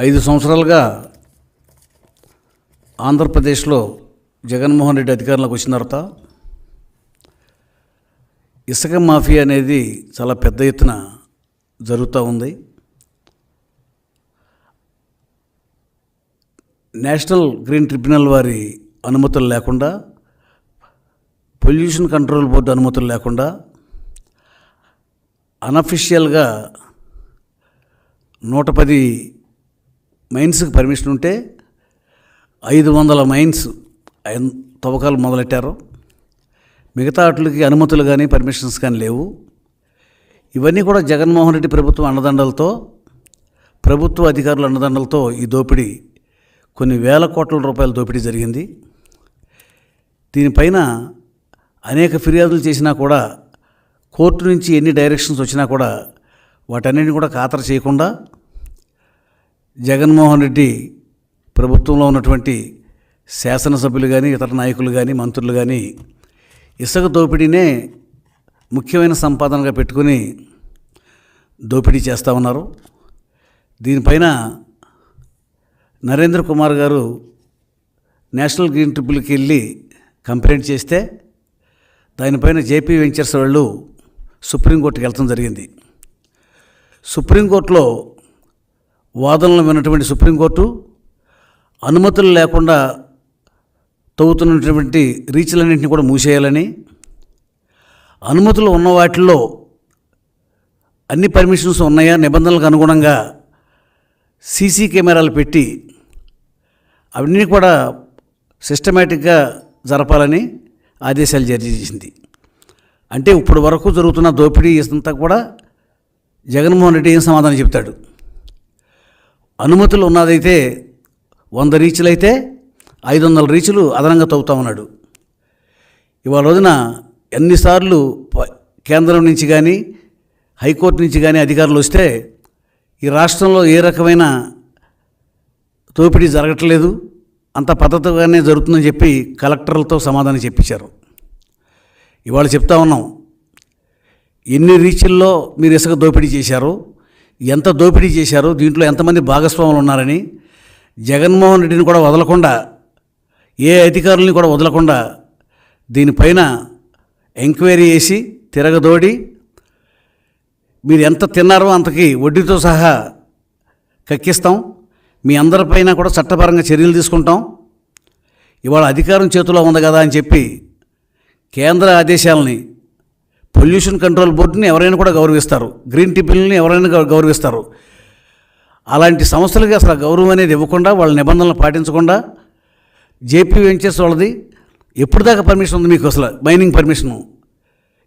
ఐదు సంవత్సరాలుగా ఆంధ్రప్రదేశ్లో జగన్మోహన్ రెడ్డి అధికారంలోకి వచ్చిన తర్వాత ఇసుక మాఫియా అనేది చాలా పెద్ద ఎత్తున జరుగుతూ ఉంది. నేషనల్ గ్రీన్ ట్రిబ్యునల్ వారి అనుమతులు లేకుండా పొల్యూషన్ కంట్రోల్ బోర్డు అనుమతులు లేకుండా అనఫిషియల్గా నూట పది మైన్స్కి పర్మిషన్ ఉంటే ఐదు వందల మైన్స్ తవ్వకాలు మొదలెట్టారు. మిగతా వాటికి అనుమతులు కానీ పర్మిషన్స్ కానీ లేవు. ఇవన్నీ కూడా జగన్మోహన్ రెడ్డి ప్రభుత్వం అండదండలతో ప్రభుత్వ అధికారుల అండదండలతో ఈ దోపిడీ కొన్ని వేల కోట్ల రూపాయల దోపిడీ జరిగింది. దీనిపైన అనేక ఫిర్యాదులు చేసినా కూడా కోర్టు నుంచి ఎన్ని డైరెక్షన్స్ వచ్చినా కూడా వాటన్నిటిని కూడా ఖాతరు చేయకుండా జగన్మోహన్ రెడ్డి ప్రభుత్వంలో ఉన్నటువంటి శాసనసభ్యులు కానీ ఇతర నాయకులు కానీ మంత్రులు కానీ ఇసుక దోపిడీనే ముఖ్యమైన సంపాదనగా పెట్టుకుని దోపిడీ చేస్తూ ఉన్నారు. దీనిపైన నరేంద్ర కుమార్ గారు నేషనల్ గ్రీన్ ట్రిబ్యునల్కి వెళ్ళి కంప్లైంట్ చేస్తే దానిపైన జేపీ వెంచర్స్ వాళ్ళు సుప్రీంకోర్టుకి వెళ్ళడం జరిగింది. సుప్రీంకోర్టులో వాదనలు విన్నటువంటి సుప్రీంకోర్టు అనుమతులు లేకుండా తవ్వుతున్నటువంటి రీచ్లన్నింటినీ కూడా మూసేయాలని అనుమతులు ఉన్న వాటిల్లో అన్ని పర్మిషన్స్ ఉన్నాయా నిబంధనలకు అనుగుణంగా సీసీ కెమెరాలు పెట్టి అవన్నీ కూడా సిస్టమేటిక్గా జరపాలని ఆదేశాలు జారీ చేసింది. అంటే ఇప్పుడు వరకు జరుగుతున్న దోపిడీ అంతా కూడా జగన్మోహన్ రెడ్డి ఏం సమాధానం చెప్తాడు? అనుమతులు ఉన్నదైతే వంద రీచ్లు అయితే ఐదు వందల రీచ్లు అదనంగా తవ్వుతా ఉన్నాడు. ఇవాళ రోజున ఎన్నిసార్లు కేంద్రం నుంచి కానీ హైకోర్టు నుంచి కానీ అధికారులు వస్తే ఈ రాష్ట్రంలో ఏ రకమైన దోపిడీ జరగట్లేదు అంత పద్ధతిగానే జరుగుతుందని చెప్పి కలెక్టర్లతో సమాధానం చెప్పించారు ఇవాళ చెప్తా ఉన్నాం ఎన్ని రీచ్ల్లో మీరు ఇసుక దోపిడీ చేశారు ఎంత దోపిడీ చేశారు దీంట్లో ఎంతమంది భాగస్వాములు ఉన్నారని జగన్మోహన్ రెడ్డిని కూడా వదలకుండా ఏ అధికారుల్ని కూడా వదలకుండా దీనిపైన ఎంక్వైరీ చేసి తిరగదోడి మీరు ఎంత తిన్నారో అంతకి వడ్డీతో సహా కక్కిస్తాం. మీ అందరిపైన కూడా చట్టపరంగా చర్యలు తీసుకుంటాం. ఇవాళ అధికారం చేతిలో ఉంది కదా అని చెప్పి కేంద్ర ఆదేశాలని పొల్యూషన్ కంట్రోల్ బోర్డుని ఎవరైనా కూడా గౌరవిస్తారు. గ్రీన్ టిపిల్ని ఎవరైనా గౌరవిస్తారు. అలాంటి సంస్థలకి అసలు గౌరవం అనేది ఇవ్వకుండా వాళ్ళ నిబంధనలు పాటించకుండా జేపీ వెంచర్స్ వాళ్ళది ఎప్పుడు దాకా పర్మిషన్ ఉంది మీకు అసలు? Mining permission.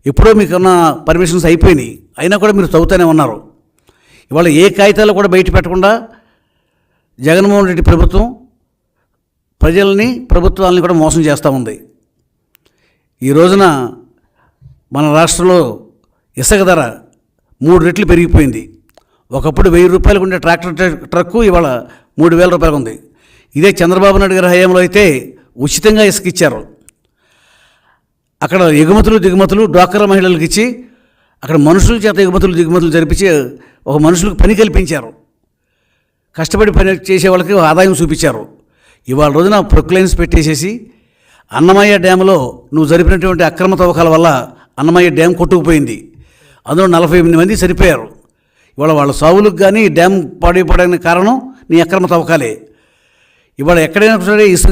ఎప్పుడో మీకు ఉన్న పర్మిషన్స్ అయిపోయినాయి. అయినా కూడా మీరు తవ్వుతూనే ఉన్నారు. ఇవాళ ఏ కాగితాలు కూడా బయట పెట్టకుండా జగన్మోహన్ రెడ్డి ప్రభుత్వం ప్రజల్ని ప్రభుత్వాలని కూడా మోసం చేస్తూ ఉంది. ఈ రోజున మన రాష్ట్రంలో ఇసుక ధర మూడు రెట్లు పెరిగిపోయింది. ఒకప్పుడు వెయ్యి రూపాయలకు ఉండే ట్రాక్టర్ ట్రక్కు ఇవాళ మూడు వేల రూపాయలకు ఉంది. ఇదే చంద్రబాబు నాయుడు గారి హయాంలో అయితే ఉచితంగా ఇసుక ఇచ్చారు. అక్కడ ఎగుమతులు దిగుమతులు డ్వాక్రా మహిళలకు ఇచ్చి అక్కడ మనుషుల చేత ఎగుమతులు దిగుమతులు జరిపించి ఒక మనుషులకు పని కల్పించారు. కష్టపడి పని చేసే వాళ్ళకి ఆదాయం చూపించారు. ఇవాళ రోజున ప్రొక్లైన్స్ పెట్టేసేసి అన్నమయ్య డ్యామ్లో నువ్వు జరిపినటువంటి అక్రమ తవ్వకాల వల్ల అన్నమయ్య డ్యామ్ కొట్టుకుపోయింది. అందులో నలభై ఎనిమిది మంది చనిపోయారు ఇవాళ వాళ్ళ సావులకు కానీ ఈ డ్యామ్ పాడైపోవడానికి కారణం నీ అక్రమ తవ్వకాలే. ఇవాళ ఎక్కడైనా సరే ఇసుక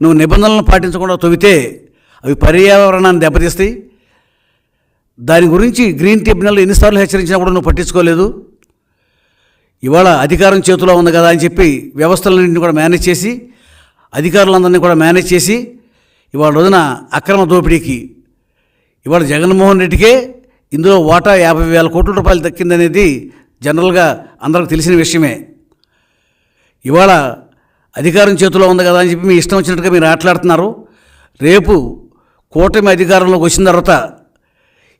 నువ్వు నిబంధనలను పాటించకుండా తవ్వితే అవి పర్యావరణాన్ని దెబ్బతీస్తాయి. దాని గురించి గ్రీన్ ట్రిబ్యునల్ ఎన్నిసార్లు హెచ్చరించినా కూడా నువ్వు పట్టించుకోలేదు. ఇవాళ అధికారం చేతిలో ఉంది కదా అని చెప్పి వ్యవస్థలన్నింటినీ కూడా మేనేజ్ చేసి అధికారులందరినీ కూడా మేనేజ్ చేసి ఇవాళ రోజున అక్రమ దోపిడీకి ఇవాళ జగన్మోహన్ రెడ్డికే ఇందులో వాటా యాభై వేల కోట్ల రూపాయలు దక్కిందనేది జనరల్గా అందరికి తెలిసిన విషయమే. ఇవాళ అధికారం చేతిలో ఉంది కదా అని చెప్పి మీ ఇష్టం వచ్చినట్టుగా మీరు ఆటలాడుతున్నారు. రేపు కూటమి అధికారంలోకి వచ్చిన తర్వాత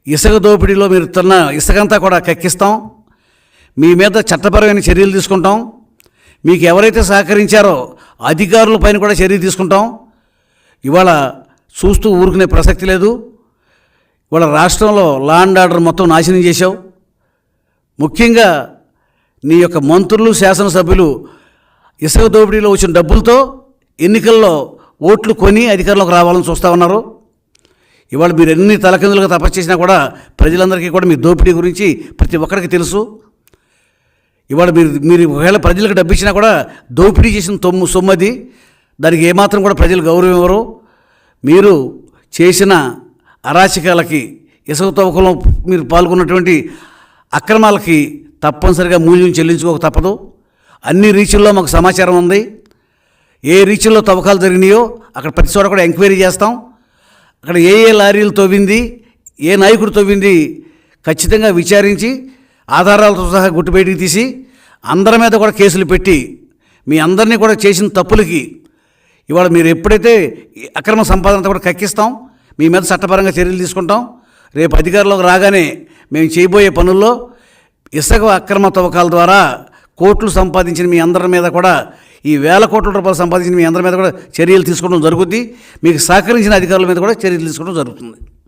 ఇసుక దోపిడీలో మీరు తిన్న ఇసుకంతా కూడా కక్కిస్తాం. మీ మీద చట్టపరమైన చర్యలు తీసుకుంటాం. మీకు ఎవరైతే సహకరించారో అధికారుల పైన కూడా చర్య తీసుకుంటాం. ఇవాళ చూస్తూ ఊరుకునే ప్రసక్తి లేదు. ఇవాళ రాష్ట్రంలో లా అండ్ ఆర్డర్ మొత్తం నాశనం చేశావు. ముఖ్యంగా నీ యొక్క మంత్రులు శాసనసభ్యులు ఇసుక దోపిడీలో వచ్చిన డబ్బులతో ఎన్నికల్లో ఓట్లు కొని అధికారంలోకి రావాలని చూస్తూ ఉన్నారు. ఇవాళ మీరు ఎన్ని తలకిందులుగా తపస్సు చేసినా కూడా ప్రజలందరికీ కూడా మీ దోపిడీ గురించి ప్రతి ఒక్కరికి తెలుసు. ఇవాళ మీరు మీరు ఒకవేళ ప్రజలకు డబ్బు ఇచ్చినా కూడా దోపిడీ చేసిన తొమ్ము సొమ్మది దానికి ఏమాత్రం కూడా ప్రజలు గౌరవం ఇవ్వరు. మీరు చేసిన అరాచకాలకి ఇసుక తవ్వకంలో మీరు పాల్గొన్నటువంటి అక్రమాలకి తప్పనిసరిగా మూల్యం చెల్లించుకోక తప్పదు. అన్ని రీచుల్లో మాకు సమాచారం ఉంది. ఏ రీచుల్లో తవ్వకాలు జరిగినాయో అక్కడ ప్రతి చోట కూడా ఎంక్వైరీ చేస్తాం. అక్కడ ఏ ఏ లారీలు తవ్వింది ఏ నాయకుడు తవ్వింది ఖచ్చితంగా విచారించి ఆధారాలతో సహా గుట్టు బయటికి తీసి అందరి మీద కూడా కేసులు పెట్టి మీ అందరినీ కూడా చేసిన తప్పులకి ఇవాళ మీరు ఎప్పుడైతే అక్రమ సంపాదనతో కూడా కక్కిస్తాం మీ మీద చట్టపరంగా చర్యలు తీసుకుంటాం. రేపు అధికారంలోకి రాగానే మేము చేయబోయే పనుల్లో ఇసుక అక్రమ తవ్వకాల ద్వారా కోట్లు సంపాదించిన మీ అందరి మీద కూడా ఈ వేల కోట్ల రూపాయలు సంపాదించిన మీ అందరి మీద కూడా చర్యలు తీసుకోవడం జరుగుద్ది. మీకు సహకరించిన అధికారుల మీద కూడా చర్యలు తీసుకోవడం జరుగుతుంది.